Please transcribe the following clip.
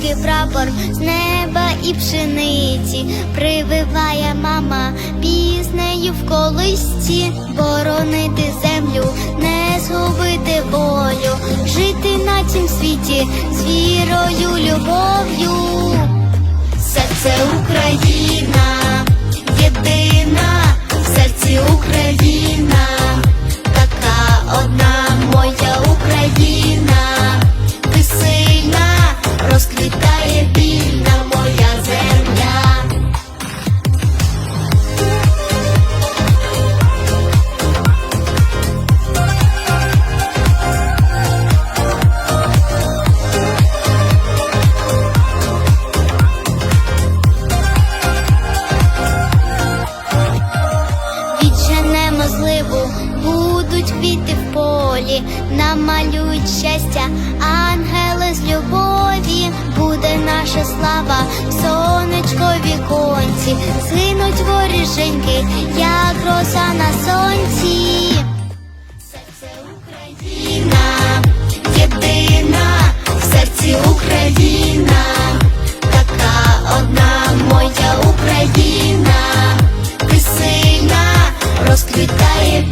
український прапор з неба і пшениці. Прививає мама піснею в колисці, боронити землю, не згубити волю, жити на цім світі з вірою, любов'ю. Серце будуть квіти в полі, намалюють щастя, ангели з любові, буде наша слава, в сонечкові конці, згинуть воріженьки, як роса на сонці. Серце Україна, єдина, в серці Україна, така одна моя Україна, ти сильна, розквітає